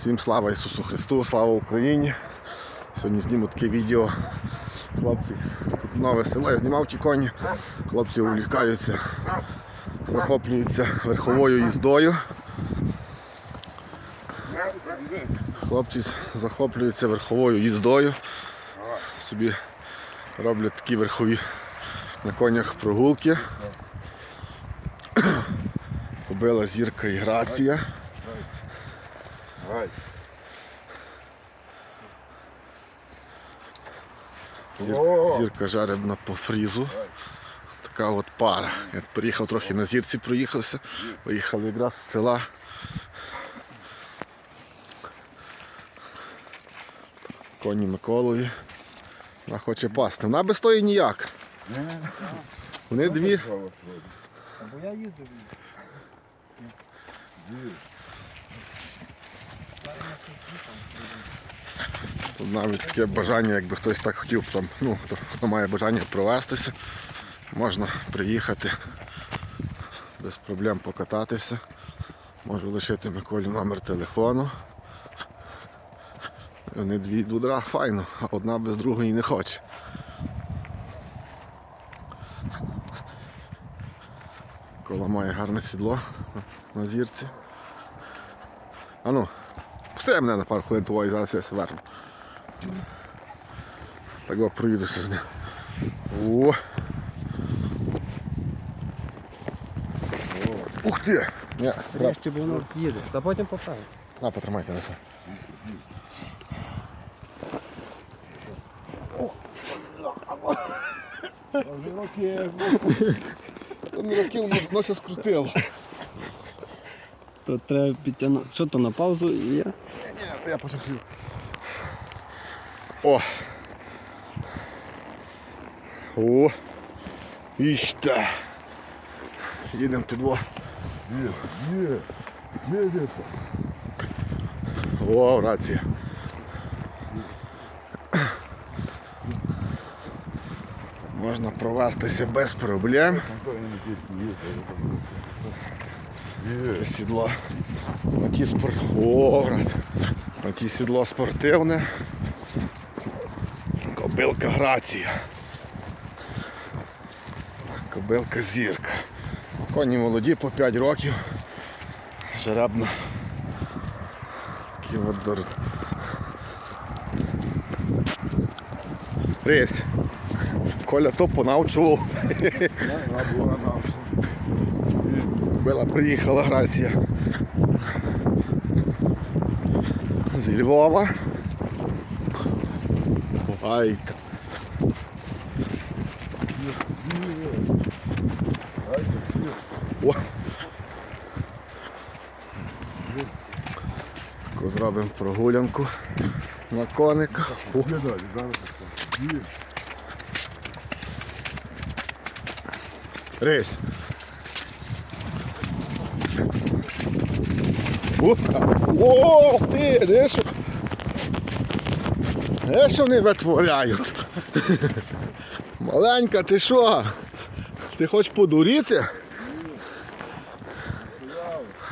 Всім слава Ісусу Христу, слава Україні. Сьогодні зніму таке відео. Хлопці, тут нове село, я знімав ті коні. Хлопці увлікаються, захоплюються верховою їздою. Хлопці захоплюються верховою їздою. Собі роблять такі верхові на конях прогулки. Кобила зірка і грація. Зір- Зірка жеребна по фрізу. Така от пара. Я приїхав трохи на зірці, проїхався. Виїхав якраз з села. Коні Миколові. Вона хоче пасти. Вона без тої ніяк. Вони дві. Бо я їздив. Тут навіть таке бажання, якби хтось так хотів, там, ну, хто, хто має бажання провестися, можна приїхати, без проблем покататися. Можу лишити Миколі номер телефону. Вони дві дудра файно, а одна без другої не хоче. Кола має гарне сідло на зірці. А ну, пусти мене на пару хвилин того і зараз я все верну. Так от проїдуся з ним. О! Ух ти! Ні, треба. Врешті, бо воно з'їде. Та потім поставиться. На, потримайте на це. Вже роки. Там років нося скрутило. То треба підтягнути. Що то на паузу і я? Ні, то я потім. О! О! Іще! Їдемо ти дво. Є, є, є, є. О, рація. Можна провестися без проблем. Є. Сідло. На спор... О. На ті сідло спортивне. Кобилка грація. Кобилка зірка. Коні молоді по 5 років. Жеребна. Такі от дор... Рись. Коля то понавчував. Вона була нам. Була приїхала Грація зі Львова. Ай, О. Зробимо прогулянку на кониках. Рись. Ох ти, де що? Де що вони витворяють? Маленька, ти що? Ти хочеш подуріти?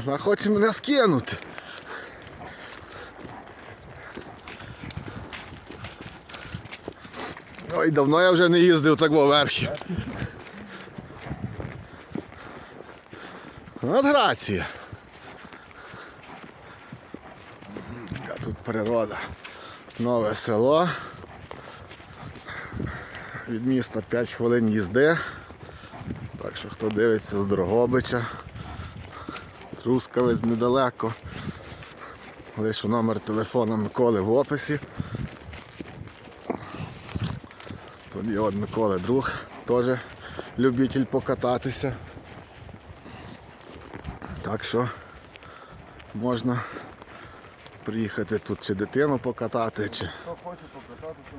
Вона хоче мене скинути. Ой, давно я вже не їздив так верхи. От грація. Тут природа. Нове село. Від міста 5 хвилин їзди. Так що хто дивиться з Дрогобича, Трускавець недалеко. Лишу номер телефона Миколи в описі. Тут є от Миколи друг, теж любитель покататися. Так що можна приїхати тут чи дитину покатати, чи. Хто хоче покататися.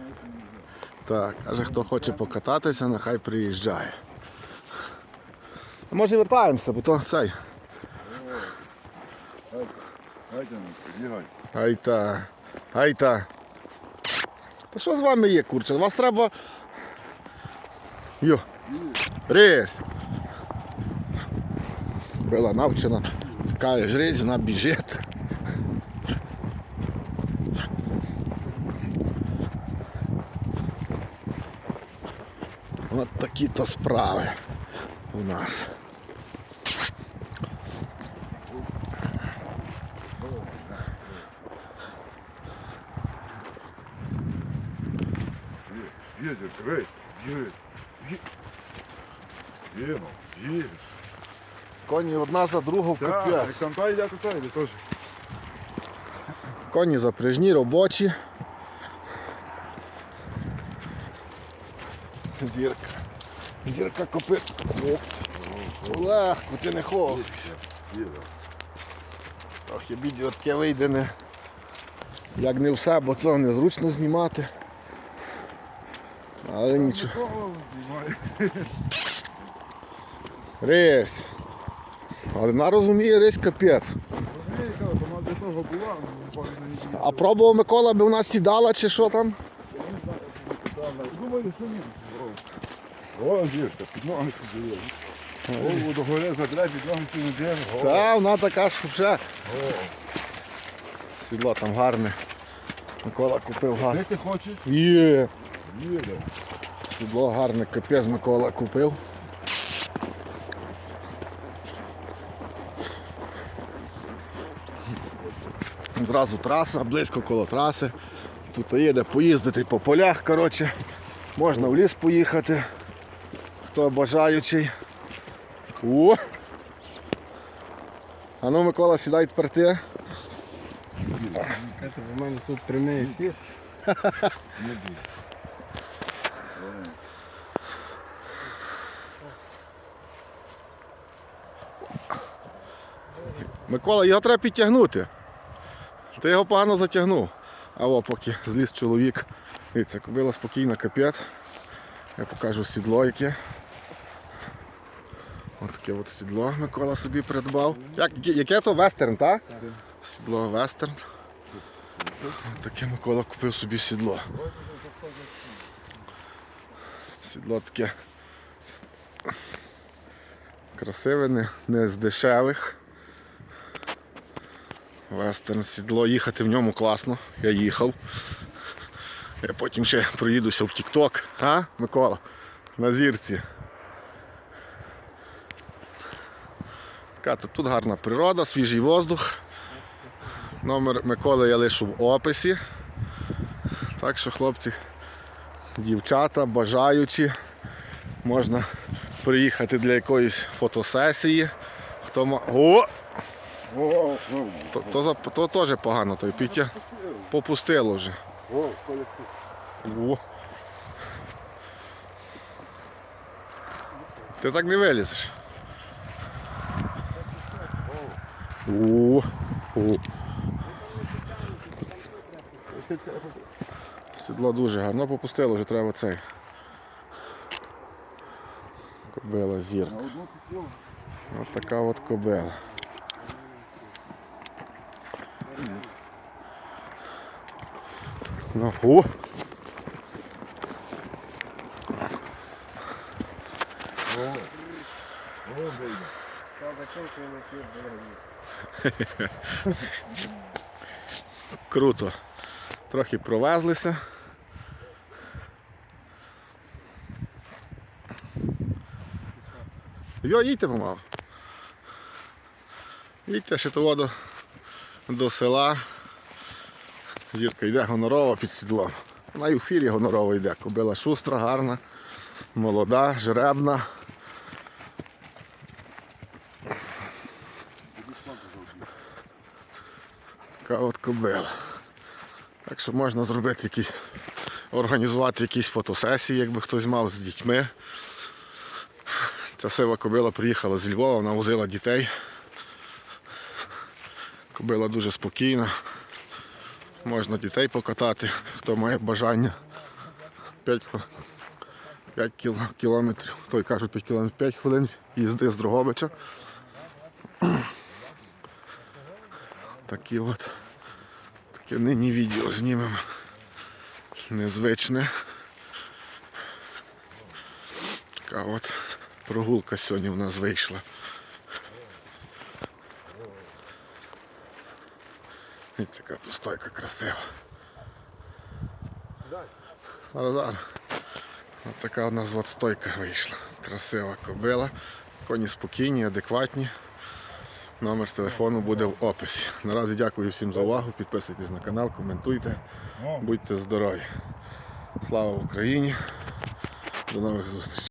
Так, каже, хто хоче покататися, нехай приїжджає. Може вертаємося, бо то цей. Гайте, бігай. Ай та. Що з вами є, курче? Вас треба. Йо. Рись. Була навчена. Каже, жрись, вона біжить. От такі то справи у нас. Їдеш, гей, їдеш. Їдемо, їдеш. Коні одна за другу в Так, капець. там та йде, то теж. Коні запряжні, робочі. Зірка. Зірка копит. Легко, ти не холодиш. Їде. Трохи відео таке вийде не. Як не все, бо то незручно знімати. Але нічого. Рись. Вона розуміє рись капець. А пробував Микола, би вона сідала чи що там? Думаю, що ні. О, зірка, під ноги сидіє. Голову до гори задрай, під ноги сидіє. держ. Та, вона така ж вже. Сідло там гарне. Микола купив Де гарне. ти хочеш? Є. Їде. Сідло гарне, капець Микола купив. Зразу траса, близько коло траси. Тут є де поїздити по полях, коротше. Можна в ліс поїхати. Хто бажаючий. О! А ну, Микола, сідай тепер ти. Це в мене тут прямий ефір. Не бійся. Микола, його треба підтягнути. Ти його погано затягнув. А о, поки зліз чоловік. Дивіться, кобила спокійна, капець. Я покажу сідло яке. Ось таке от сідло Микола собі придбав. Як, яке- то вестерн, так? Сідло вестерн. Таке Микола купив собі сідло. Сідло таке красиве, не, не з дешевих. Вестерн сідло, їхати в ньому класно. Я їхав. Я потім ще проїдуся в Тік-Ток. А, Микола? На зірці. Така тут, гарна природа, свіжий воздух. Номер Миколи я лишу в описі. Так що, хлопці, дівчата, бажаючі, можна приїхати для якоїсь фотосесії. Хто ма... О! То, то, за- то теж погано, той Пітя попустило вже. О. Ти так не вилізеш. О. О. Сідло дуже гарно попустило, вже треба цей. Кобила зірка. Ось така от кобила. Ну, о! О, бейбі. Круто. Трохи провезлися. Йо, їдьте помалу. Їдьте ще того до, до села. Зірка йде гонорова під сідлом. Вона і у фірі гонорова йде. Кобила шустра, гарна, молода, жеребна. Кобила. Так що можна зробити якісь, організувати якісь фотосесії, якби хтось мав з дітьми. Ця сива кобила приїхала з Львова, вона возила дітей. Кобила дуже спокійна. Можна дітей покатати, хто має бажання. 5, 5 кілометрів, той кажуть 5 кілометрів, 5 хвилин їзди з Дрогобича. Такі от. Нині відео знімемо. Незвичне. Така от прогулка сьогодні в нас вийшла. Дивіться, яка тут стойка красива. Зараз. От така у нас от стойка вийшла. Красива кобила. Коні спокійні, адекватні. Номер телефону буде в описі. Наразі дякую всім за увагу. Підписуйтесь на канал, коментуйте. Будьте здорові. Слава Україні! До нових зустрічей!